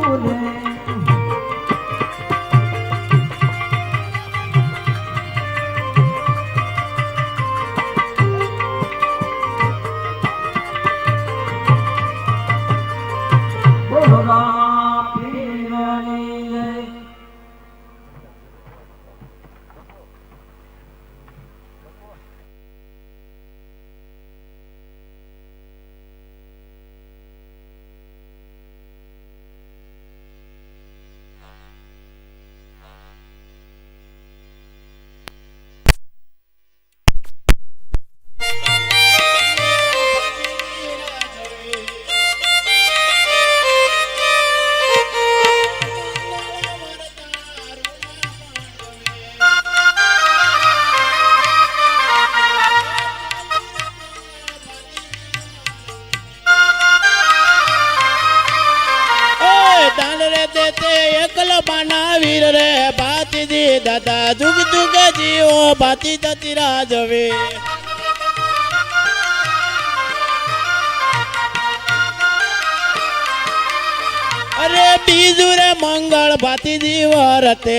মনে દેતે એકલો માના વીર રે. ભાતીજી દાદા જુગ જુગ જીવો, ભાતી જતી રાજવે અરે બીજું રે મંગળ ભાતી ભાતીજી વરતે.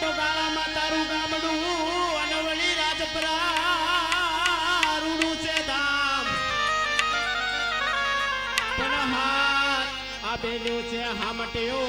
તો ગાળામાં તારું ગામડું અનવળી રાજપરા રૂડું છે ધામ. પણ હાથ આપેલું છે હામટીઓ